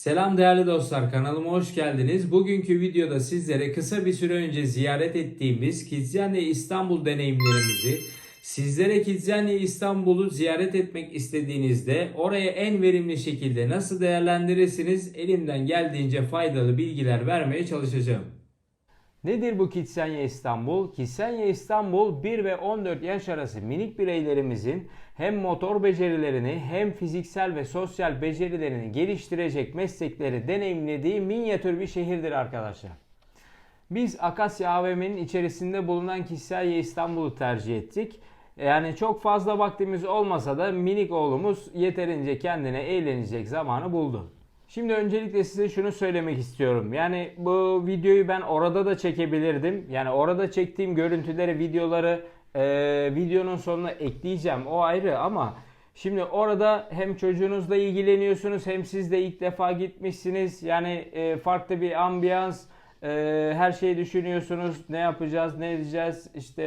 Selam değerli dostlar kanalıma hoş geldiniz. Bugünkü videoda sizlere kısa bir süre önce ziyaret ettiğimiz Kidzania İstanbul deneyimlerimizi, sizlere Kidzania İstanbul'u ziyaret etmek istediğinizde oraya en verimli şekilde nasıl değerlendirirsiniz elimden geldiğince faydalı bilgiler vermeye çalışacağım. Nedir bu Kidsanya İstanbul? Kidsanya İstanbul 1 ve 14 yaş arası minik bireylerimizin hem motor becerilerini hem fiziksel ve sosyal becerilerini geliştirecek meslekleri deneyimlediği minyatür bir şehirdir arkadaşlar. Biz Akasya AVM'nin içerisinde bulunan Kidsanya İstanbul'u tercih ettik. Yani çok fazla vaktimiz olmasa da minik oğlumuz yeterince kendine eğlenecek zamanı buldu. Şimdi öncelikle size şunu söylemek istiyorum. Yani bu videoyu ben orada da çekebilirdim. Yani orada çektiğim görüntüleri, videoları e, videonun sonuna ekleyeceğim. O ayrı ama şimdi orada hem çocuğunuzla ilgileniyorsunuz hem siz de ilk defa gitmişsiniz. Yani e, farklı bir ambiyans, e, her şeyi düşünüyorsunuz. Ne yapacağız, ne edeceğiz? İşte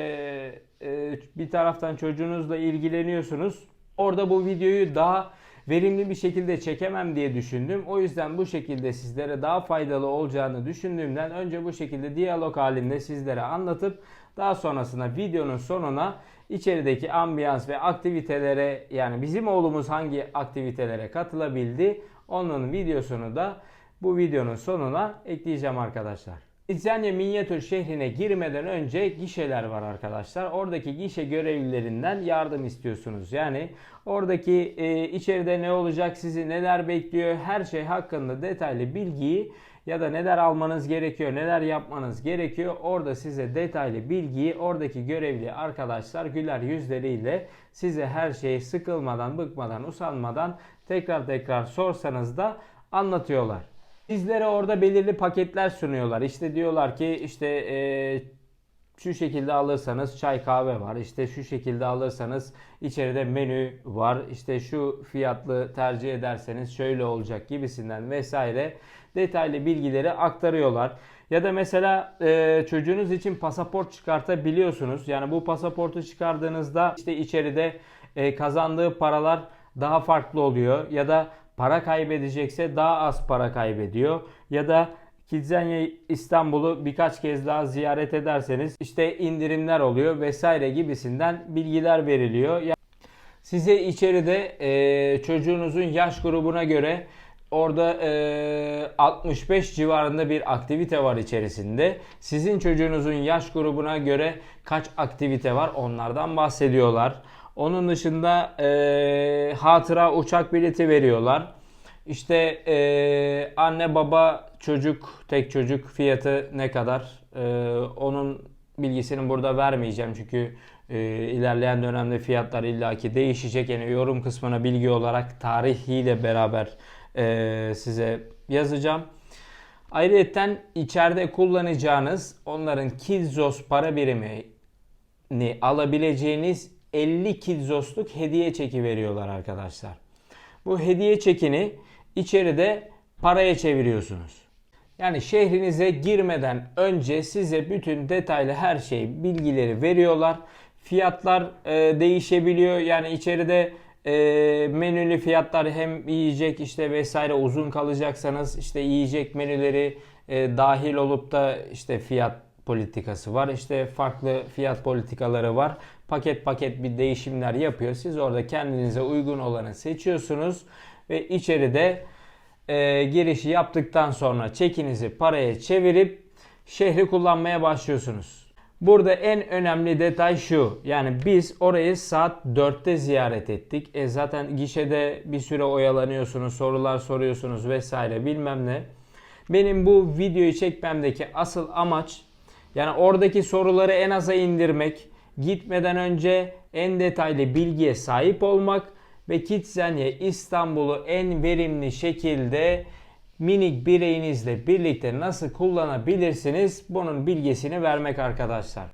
e, bir taraftan çocuğunuzla ilgileniyorsunuz. Orada bu videoyu daha verimli bir şekilde çekemem diye düşündüm. O yüzden bu şekilde sizlere daha faydalı olacağını düşündüğümden önce bu şekilde diyalog halinde sizlere anlatıp daha sonrasında videonun sonuna içerideki ambiyans ve aktivitelere yani bizim oğlumuz hangi aktivitelere katılabildi onun videosunu da bu videonun sonuna ekleyeceğim arkadaşlar. İzlanya minyatür şehrine girmeden önce gişeler var arkadaşlar. Oradaki gişe görevlilerinden yardım istiyorsunuz. Yani oradaki e, içeride ne olacak, sizi neler bekliyor, her şey hakkında detaylı bilgiyi ya da neler almanız gerekiyor, neler yapmanız gerekiyor. Orada size detaylı bilgiyi oradaki görevli arkadaşlar güler yüzleriyle size her şeyi sıkılmadan, bıkmadan, usanmadan tekrar tekrar sorsanız da anlatıyorlar. Bizlere orada belirli paketler sunuyorlar. İşte diyorlar ki işte e, şu şekilde alırsanız çay kahve var. İşte şu şekilde alırsanız içeride menü var. İşte şu fiyatlı tercih ederseniz şöyle olacak gibisinden vesaire detaylı bilgileri aktarıyorlar. Ya da mesela e, çocuğunuz için pasaport çıkartabiliyorsunuz. Yani bu pasaportu çıkardığınızda işte içeride e, kazandığı paralar daha farklı oluyor. Ya da para kaybedecekse daha az para kaybediyor. Ya da Kidzanya İstanbul'u birkaç kez daha ziyaret ederseniz işte indirimler oluyor vesaire gibisinden bilgiler veriliyor. Size içeride e, çocuğunuzun yaş grubuna göre orada e, 65 civarında bir aktivite var içerisinde. Sizin çocuğunuzun yaş grubuna göre kaç aktivite var onlardan bahsediyorlar. Onun dışında e, hatıra uçak bileti veriyorlar. İşte e, anne baba çocuk tek çocuk fiyatı ne kadar? E, onun bilgisini burada vermeyeceğim çünkü e, ilerleyen dönemde fiyatlar illaki değişecek. Yani yorum kısmına bilgi olarak tarihiyle beraber e, size yazacağım. Ayrıca içeride kullanacağınız onların Kidzos para birimini alabileceğiniz 50 Kidzosluk hediye çeki veriyorlar arkadaşlar. Bu hediye çekini içeride paraya çeviriyorsunuz. Yani şehrinize girmeden önce size bütün detaylı her şey bilgileri veriyorlar. Fiyatlar e, değişebiliyor. Yani içeride e, menülü fiyatlar hem yiyecek işte vesaire uzun kalacaksanız işte yiyecek menüleri e, dahil olup da işte fiyat politikası var. İşte farklı fiyat politikaları var. Paket paket bir değişimler yapıyor. Siz orada kendinize uygun olanı seçiyorsunuz ve içeride e, girişi yaptıktan sonra çekinizi paraya çevirip şehri kullanmaya başlıyorsunuz. Burada en önemli detay şu. Yani biz orayı saat 4'te ziyaret ettik. E zaten gişede bir süre oyalanıyorsunuz, sorular soruyorsunuz vesaire bilmem ne. Benim bu videoyu çekmemdeki asıl amaç yani oradaki soruları en aza indirmek, gitmeden önce en detaylı bilgiye sahip olmak ve Kidzanya İstanbul'u en verimli şekilde minik bireyinizle birlikte nasıl kullanabilirsiniz bunun bilgisini vermek arkadaşlar.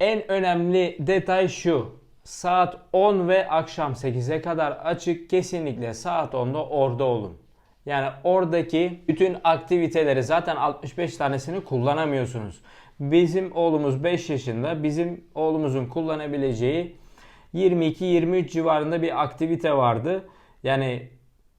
En önemli detay şu. Saat 10 ve akşam 8'e kadar açık. Kesinlikle saat 10'da orada olun. Yani oradaki bütün aktiviteleri zaten 65 tanesini kullanamıyorsunuz. Bizim oğlumuz 5 yaşında. Bizim oğlumuzun kullanabileceği 22-23 civarında bir aktivite vardı. Yani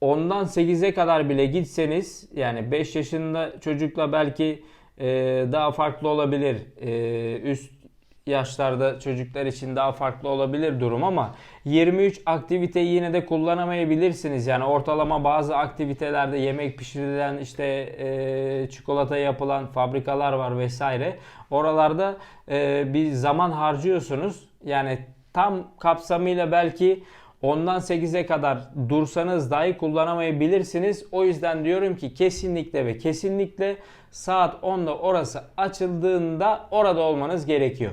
10'dan 8'e kadar bile gitseniz yani 5 yaşında çocukla belki e, daha farklı olabilir. E, üst yaşlarda çocuklar için daha farklı olabilir durum ama 23 aktiviteyi yine de kullanamayabilirsiniz. Yani ortalama bazı aktivitelerde yemek pişirilen işte e, çikolata yapılan fabrikalar var vesaire. Oralarda e, bir zaman harcıyorsunuz. Yani tam kapsamıyla belki ondan 8'e kadar dursanız dahi kullanamayabilirsiniz. O yüzden diyorum ki kesinlikle ve kesinlikle saat 10'da orası açıldığında orada olmanız gerekiyor.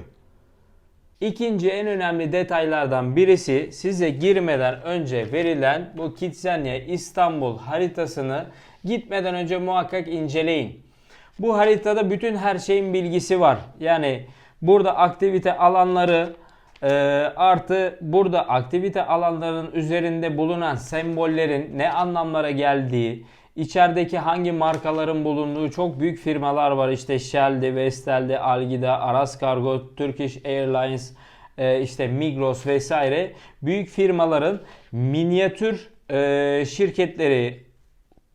İkinci en önemli detaylardan birisi size girmeden önce verilen bu Kidzania İstanbul haritasını gitmeden önce muhakkak inceleyin. Bu haritada bütün her şeyin bilgisi var. Yani burada aktivite alanları e, artı burada aktivite alanlarının üzerinde bulunan sembollerin ne anlamlara geldiği, içerideki hangi markaların bulunduğu çok büyük firmalar var. İşte Shell'de, Vestel'de, Algida, Aras Kargo, Turkish Airlines, e, işte Migros vesaire büyük firmaların minyatür e, şirketleri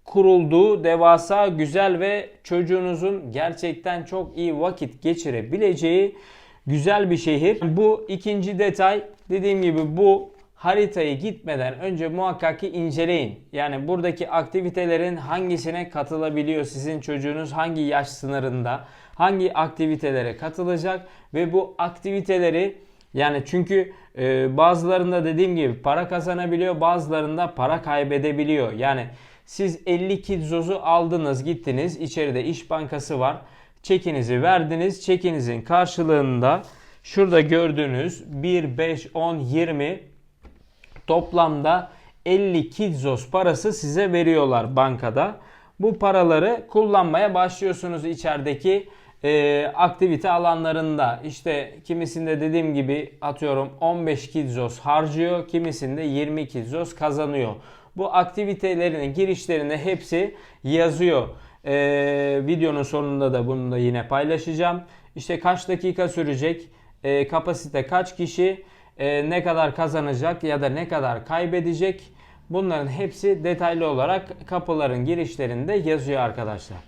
kurulduğu devasa güzel ve çocuğunuzun gerçekten çok iyi vakit geçirebileceği güzel bir şehir. Bu ikinci detay dediğim gibi bu haritayı gitmeden önce muhakkak ki inceleyin. Yani buradaki aktivitelerin hangisine katılabiliyor sizin çocuğunuz hangi yaş sınırında hangi aktivitelere katılacak ve bu aktiviteleri yani çünkü e, bazılarında dediğim gibi para kazanabiliyor bazılarında para kaybedebiliyor. Yani siz 50 kidzozu aldınız gittiniz içeride iş bankası var. Çekinizi verdiniz. Çekinizin karşılığında şurada gördüğünüz 1, 5, 10, 20 toplamda 50 kidzos parası size veriyorlar bankada. Bu paraları kullanmaya başlıyorsunuz içerideki e, aktivite alanlarında. İşte kimisinde dediğim gibi atıyorum 15 kidzos harcıyor, kimisinde 20 kidzos kazanıyor. Bu aktivitelerin girişlerinde hepsi yazıyor. Ee, videonun sonunda da bunu da yine paylaşacağım. İşte kaç dakika sürecek, e, kapasite kaç kişi, e, ne kadar kazanacak ya da ne kadar kaybedecek. Bunların hepsi detaylı olarak kapıların girişlerinde yazıyor arkadaşlar.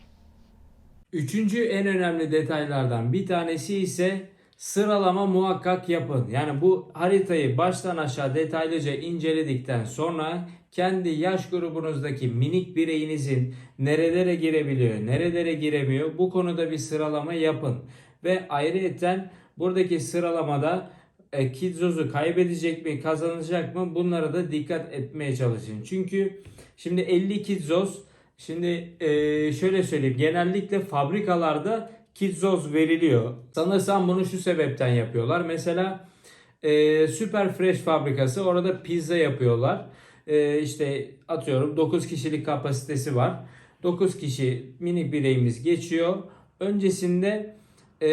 Üçüncü en önemli detaylardan bir tanesi ise sıralama muhakkak yapın. Yani bu haritayı baştan aşağı detaylıca inceledikten sonra kendi yaş grubunuzdaki minik bireyinizin nerelere girebiliyor, nerelere giremiyor bu konuda bir sıralama yapın. Ve ayrıyeten buradaki sıralamada e, kaybedecek mi, kazanacak mı bunlara da dikkat etmeye çalışın. Çünkü şimdi 50 Kidzoz Şimdi e, şöyle söyleyeyim. Genellikle fabrikalarda Kidzoz veriliyor. Sanırsam bunu şu sebepten yapıyorlar. Mesela e, Super Fresh fabrikası orada pizza yapıyorlar. E, işte atıyorum 9 kişilik kapasitesi var. 9 kişi mini bireyimiz geçiyor. Öncesinde e,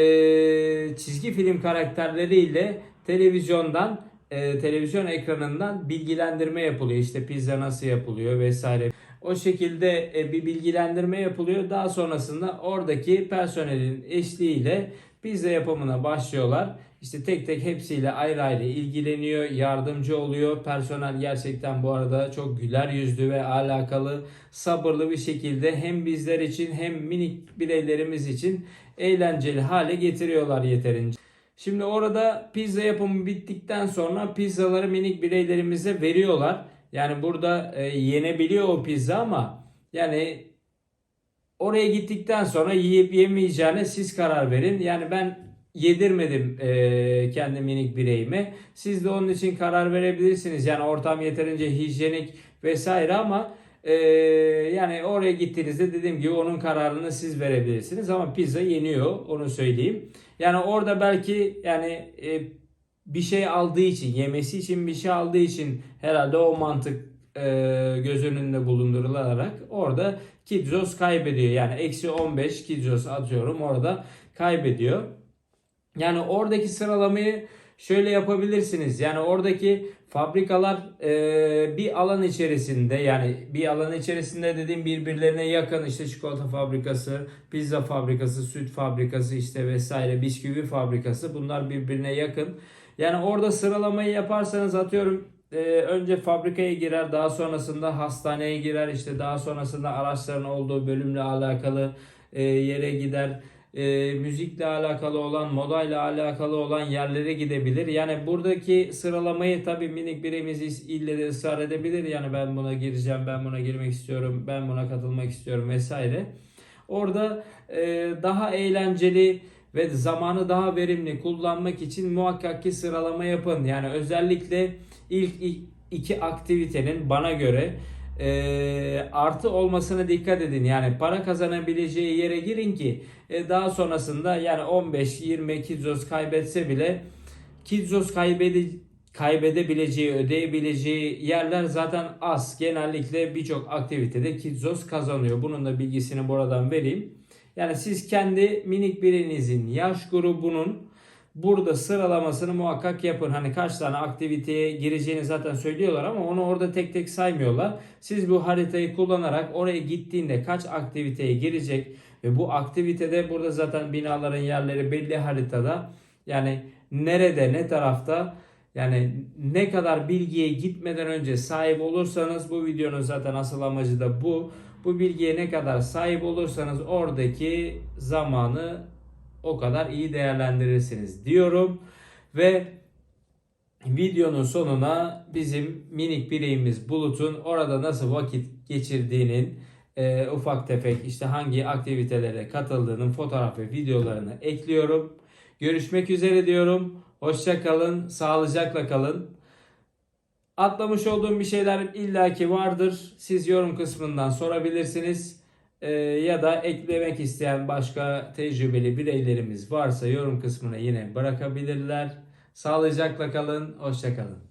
çizgi film karakterleriyle televizyondan e, televizyon ekranından bilgilendirme yapılıyor. İşte pizza nasıl yapılıyor vesaire. O şekilde e, bir bilgilendirme yapılıyor. Daha sonrasında oradaki personelin eşliğiyle pizza yapımına başlıyorlar. İşte tek tek hepsiyle ayrı ayrı ilgileniyor, yardımcı oluyor. Personel gerçekten bu arada çok güler yüzlü ve alakalı, sabırlı bir şekilde hem bizler için hem minik bireylerimiz için eğlenceli hale getiriyorlar yeterince. Şimdi orada pizza yapımı bittikten sonra pizzaları minik bireylerimize veriyorlar. Yani burada e, yenebiliyor o pizza ama yani oraya gittikten sonra yiyip yemeyeceğine siz karar verin. Yani ben yedirmedim e, kendi minik bireyime. Siz de onun için karar verebilirsiniz. Yani ortam yeterince hijyenik vesaire ama e, yani oraya gittiğinizde dediğim gibi onun kararını siz verebilirsiniz. Ama pizza yeniyor onu söyleyeyim. Yani orada belki yani e, bir şey aldığı için, yemesi için bir şey aldığı için herhalde o mantık e, göz önünde bulundurularak orada Kidzos kaybediyor. Yani eksi 15 Kidzos atıyorum orada kaybediyor. Yani oradaki sıralamayı şöyle yapabilirsiniz. Yani oradaki fabrikalar e, bir alan içerisinde yani bir alan içerisinde dediğim birbirlerine yakın işte çikolata fabrikası, pizza fabrikası, süt fabrikası işte vesaire bisküvi fabrikası bunlar birbirine yakın. Yani orada sıralamayı yaparsanız atıyorum e, önce fabrikaya girer, daha sonrasında hastaneye girer, işte daha sonrasında araçların olduğu bölümle alakalı e, yere gider. E, müzikle alakalı olan, modayla alakalı olan yerlere gidebilir. Yani buradaki sıralamayı tabii minik birimiz ille de ısrar edebilir. Yani ben buna gireceğim, ben buna girmek istiyorum, ben buna katılmak istiyorum vesaire. Orada e, daha eğlenceli ve zamanı daha verimli kullanmak için muhakkak ki sıralama yapın. Yani özellikle ilk iki aktivitenin bana göre e, artı olmasına dikkat edin. Yani para kazanabileceği yere girin ki e, daha sonrasında yani 15-20 Kidzos kaybetse bile Kidzos kaybede, kaybedebileceği, ödeyebileceği yerler zaten az. Genellikle birçok aktivitede Kidzos kazanıyor. Bunun da bilgisini buradan vereyim. Yani siz kendi minik birinizin yaş grubunun burada sıralamasını muhakkak yapın. Hani kaç tane aktiviteye gireceğini zaten söylüyorlar ama onu orada tek tek saymıyorlar. Siz bu haritayı kullanarak oraya gittiğinde kaç aktiviteye girecek ve bu aktivitede burada zaten binaların yerleri belli haritada. Yani nerede ne tarafta yani ne kadar bilgiye gitmeden önce sahip olursanız bu videonun zaten asıl amacı da bu. Bu bilgiye ne kadar sahip olursanız oradaki zamanı o kadar iyi değerlendirirsiniz diyorum. Ve videonun sonuna bizim minik bireyimiz Bulut'un orada nasıl vakit geçirdiğinin e, ufak tefek işte hangi aktivitelere katıldığının fotoğraf ve videolarını ekliyorum. Görüşmek üzere diyorum. Hoşça kalın, sağlıcakla kalın. Atlamış olduğum bir şeyler illaki vardır. Siz yorum kısmından sorabilirsiniz. Ee, ya da eklemek isteyen başka tecrübeli bireylerimiz varsa yorum kısmına yine bırakabilirler. Sağlıcakla kalın, hoşça kalın.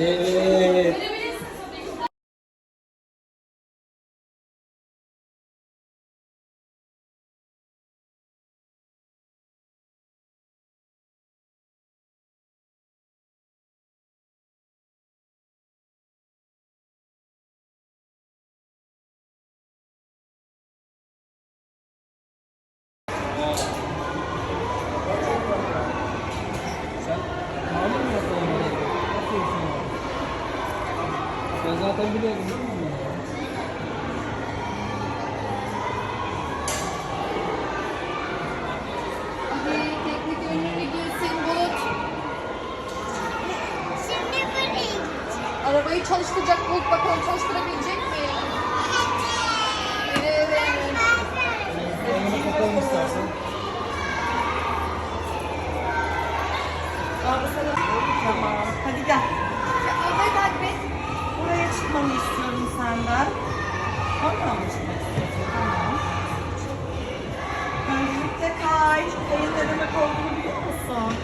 Evet. Bulut bakalım çalıştırabilecek mi? Evet. Elini kapatalım istersen. Tamam. Hadi gel. Ya, Arabayı takip et. Buraya çıkmanı istiyorum senden. Oradan mı çıkmak istiyorsun? Tamam. Öncelikle kay. Kayın ne demek olduğunu biliyor musun?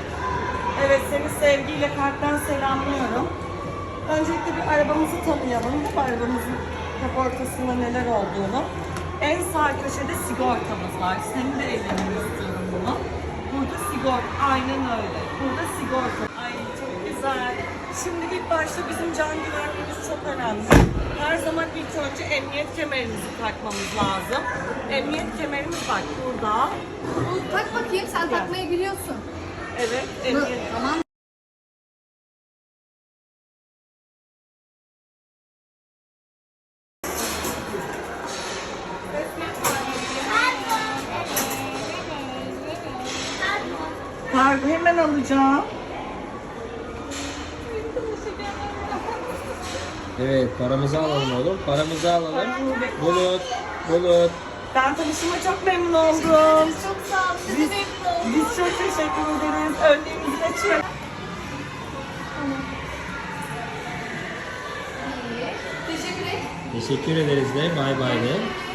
Evet, seni sevgiyle kalpten selamlıyorum. Öncelikle bir arabamızı tanıyalım. Bu arabamızın kaportasında neler olduğunu. En sağ köşede sigortamız var. Senin de ellerini istiyorum bunu. Burada sigorta, aynen öyle. Burada sigorta. Ay çok güzel. Şimdi ilk başta bizim can güvenliğimiz çok önemli. Her zaman ilk önce emniyet kemerimizi takmamız lazım. Emniyet kemerimiz bak burada. Bu tak bakayım sen takmayı biliyorsun. Evet, emniyet Tamam. Hemen alacağım. Evet paramızı alalım oğlum. Paramızı alalım. Bulut. Bulut. Ben tanışıma çok memnun oldum. Çok sağ olun. Sizi memnun oldum. Biz çok teşekkür ederiz. Önlüğümüzü açıyoruz. İyi. Teşekkür ederim. Teşekkür ederiz de. Bay bay de.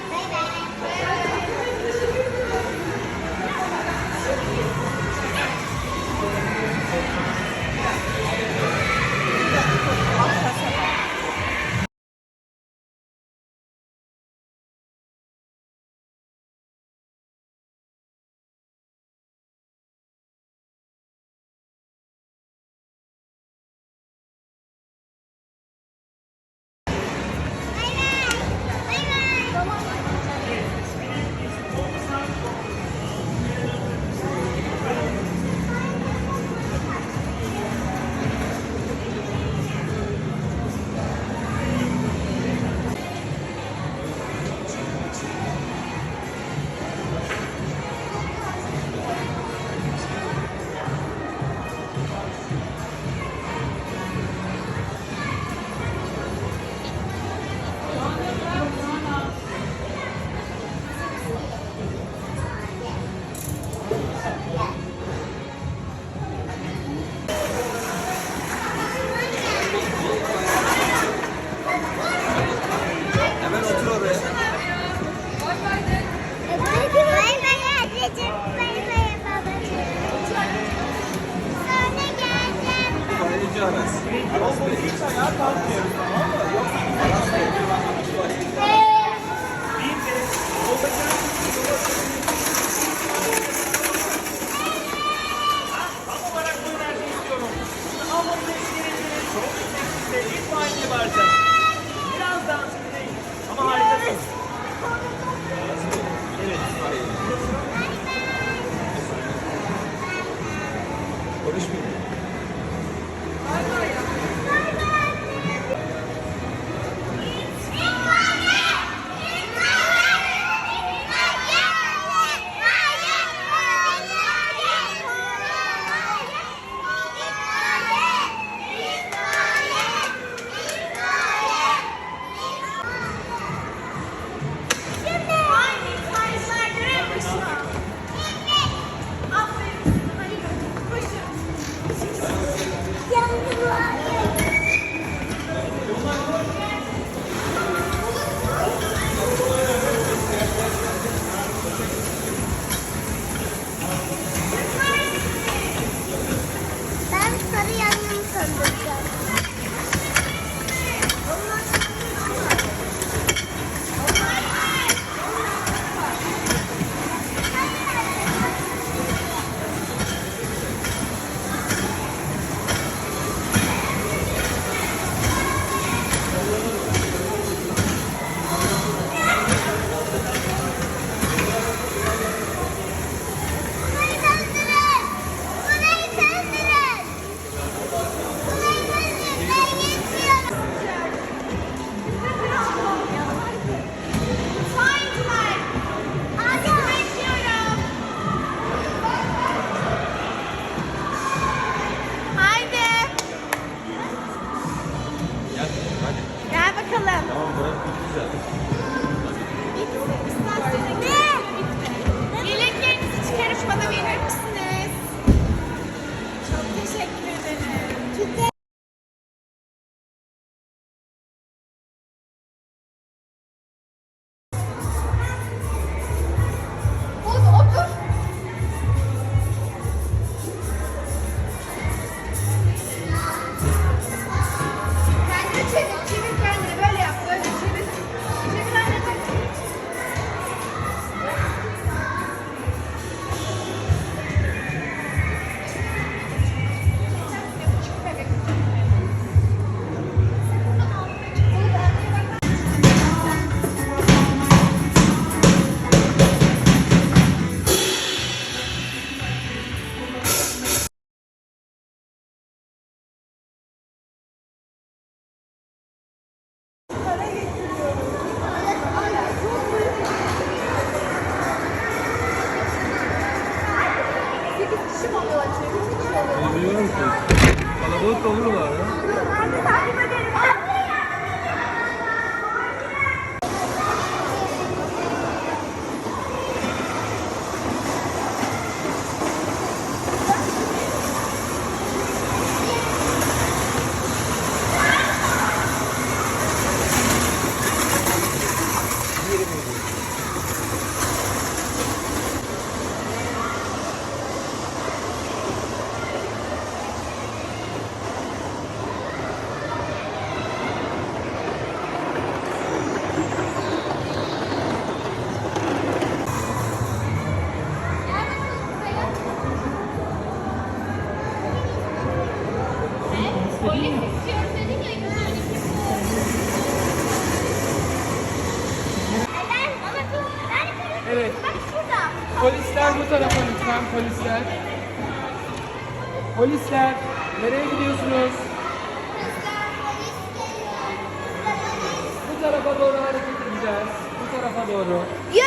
Bu tarafa doğru hareket edeceğiz. Bu tarafa doğru. 112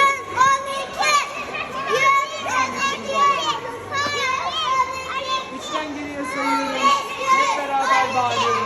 112 Üçten geriye sayıyoruz. Hep beraber bağırıyoruz.